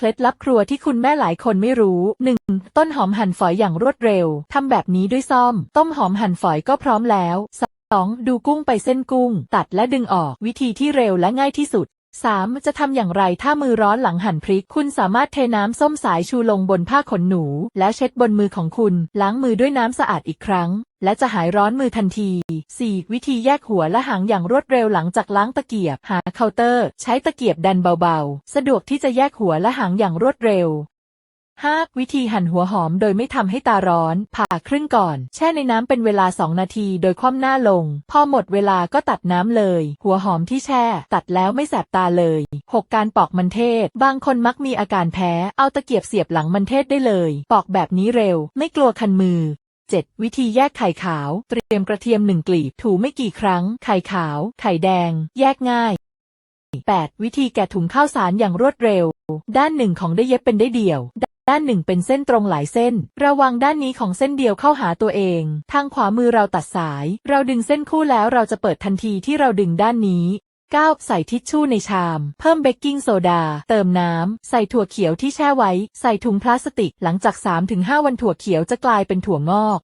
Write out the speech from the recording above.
เคล็ดลับครัวที่คุณแม่หลายคนไม่รู้ 1. ต้นหอมหั่นฝอยอย่างรวดเร็ว ทำแบบนี้ด้วยซ่อม ต้มหอมหั่นฝอยก็พร้อมแล้ว 2. ดูกุ้งไปเส้นกุ้ง ตัดและดึงออก วิธีที่เร็วและง่ายที่สุด 3. จะทำอย่างไรถ้ามือร้อนหลังหั่นพริก คุณสามารถเทน้ำส้มสายชูลงบนผ้าขนหนู แล้วเช็ดบนมือของคุณ ล้างมือด้วยน้ำสะอาดอีกครั้ง และจะหายร้อนมือทันที 4. วิธีแยกหัวและหางอย่างรวดเร็วหลังจากล้างตะเกียบ หาเคาน์เตอร์ ใช้ตะเกียบดันเบาๆ สะดวกที่จะแยกหัวและหางอย่างรวดเร็ว 5. วิธีหั่นหัวหอมโดยไม่ทำให้ตาร้อน ผ่าครึ่งก่อน แช่ในน้ำเป็นเวลา 2 นาที โดยคว่ำหน้าลง พอหมดเวลาก็ตัดน้ำเลย หัวหอมที่แช่ ตัดแล้วไม่แสบตาเลย 6. การปอกมันเทศ บางคนมักมีอาการแพ้ เอาตะเกียบเสียบหลังมันเทศได้เลย ปอกแบบนี้เร็ว ไม่กลัวคันมือ 7. วิธีแยกไข่ขาว เตรียมกระเทียมหนึ่งกลีบ ถูไม่กี่ครั้ง ไข่ขาว ไข่แดง แยกง่าย 8. วิธีแกะถุงข้าวสารอย่างรวดเร็ว ด้านหนึ่งของได้เย็บเป็นได้เดี่ยว ด้านหนึ่งเป็นเส้นตรงหลายเส้น ระวังด้านนี้ของเส้นเดียวเข้าหาตัวเอง ทางขวามือเราตัดสาย เราดึงเส้นคู่แล้วเราจะเปิดทันทีที่เราดึงด้านนี้ 9. ใส่ทิชชู่ในชาม เพิ่มเบกกิ้งโซดา เติมน้ำ ใส่ถั่วเขียวที่แช่ไว้ ใส่ถุงพลาสติก หลังจาก 3-5 วันถั่วเขียวจะกลายเป็นถั่วงอก